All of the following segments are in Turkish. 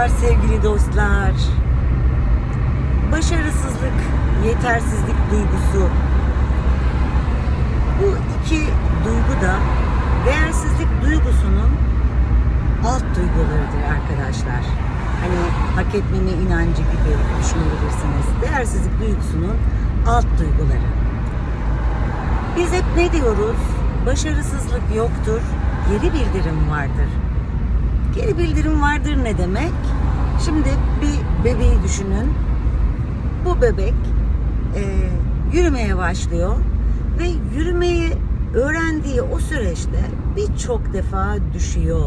Merhabalar sevgili dostlar. Başarısızlık, yetersizlik duygusu. Bu iki duygu da değersizlik duygusunun alt duygularıdır arkadaşlar. Hani hak etmeme inancı gibi düşünebilirsiniz. Değersizlik duygusunun alt duyguları. Biz hep ne diyoruz? Başarısızlık yoktur, geri bildirim vardır. Geri bildirim vardır ne demek? Şimdi bir bebeği düşünün. Bu bebek e, yürümeye başlıyor ve yürümeyi öğrendiği o süreçte birçok defa düşüyor.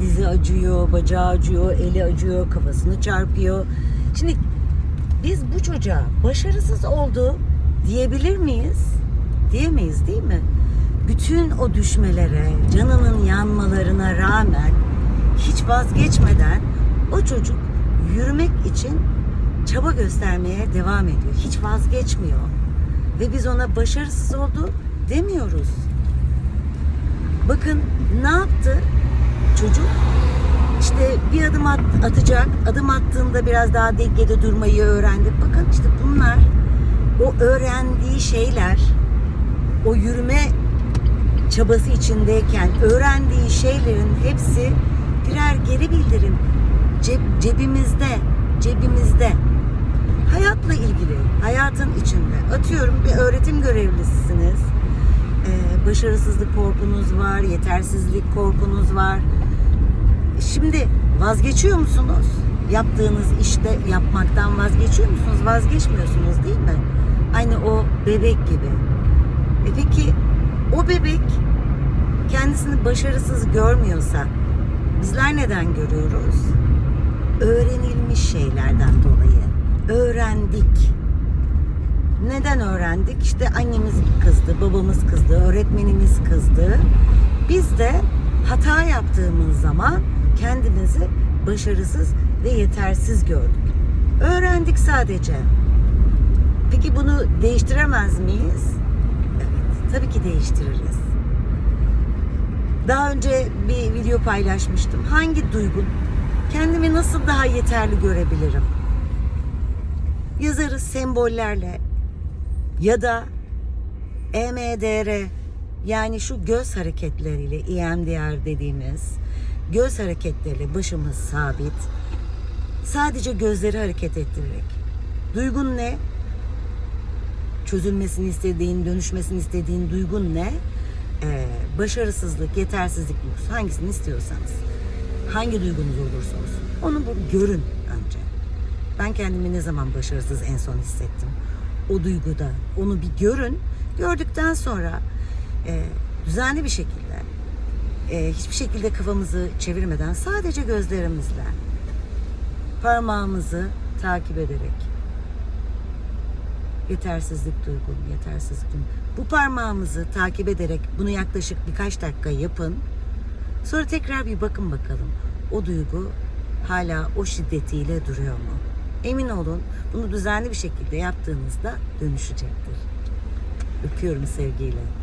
Dizi acıyor, bacağı acıyor, eli acıyor, kafasını çarpıyor. Şimdi biz bu çocuğa başarısız oldu diyebilir miyiz? Diyemeyiz değil mi? Bütün o düşmelere, canının yanmalarına rağmen hiç vazgeçmeden o çocuk yürümek için çaba göstermeye devam ediyor. Hiç vazgeçmiyor. Ve biz ona başarısız oldu demiyoruz. Bakın ne yaptı çocuk? İşte bir adım at, atacak. Adım attığında biraz daha dengede durmayı öğrendi. Bakın işte bunlar o öğrendiği şeyler o yürüme çabası içindeyken öğrendiği şeylerin hepsi geri bildirim Ceb- cebimizde cebimizde. Hayatla ilgili hayatın içinde. Atıyorum bir öğretim görevlisisiniz. Ee, başarısızlık korkunuz var yetersizlik korkunuz var. Şimdi vazgeçiyor musunuz? Yaptığınız işte yapmaktan vazgeçiyor musunuz? Vazgeçmiyorsunuz değil mi? Aynı o bebek gibi. E peki o bebek kendisini başarısız görmüyorsa bizler neden görüyoruz? Öğrenilmiş şeylerden dolayı. Öğrendik. Neden öğrendik? İşte annemiz kızdı, babamız kızdı, öğretmenimiz kızdı. Biz de hata yaptığımız zaman kendimizi başarısız ve yetersiz gördük. Öğrendik sadece. Peki bunu değiştiremez miyiz? Evet, tabii ki değiştiririz. Daha önce bir video paylaşmıştım. Hangi duygu kendimi nasıl daha yeterli görebilirim? Yazarız sembollerle ya da EMDR yani şu göz hareketleriyle EMDR dediğimiz göz hareketleriyle başımız sabit. Sadece gözleri hareket ettirerek. Duygun ne? çözülmesini istediğin, dönüşmesini istediğin duygun ne? Ee, başarısızlık, yetersizlik duygusu hangisini istiyorsanız. Hangi duygunuz olursa olsun. Onu bu görün önce. Ben kendimi ne zaman başarısız en son hissettim? O duyguda. Onu bir görün. Gördükten sonra e, düzenli bir şekilde e, hiçbir şekilde kafamızı çevirmeden sadece gözlerimizle parmağımızı takip ederek yetersizlik duygum, yetersizlik. Bu parmağımızı takip ederek bunu yaklaşık birkaç dakika yapın. Sonra tekrar bir bakın bakalım. O duygu hala o şiddetiyle duruyor mu? Emin olun bunu düzenli bir şekilde yaptığınızda dönüşecektir. Öpüyorum sevgiyle.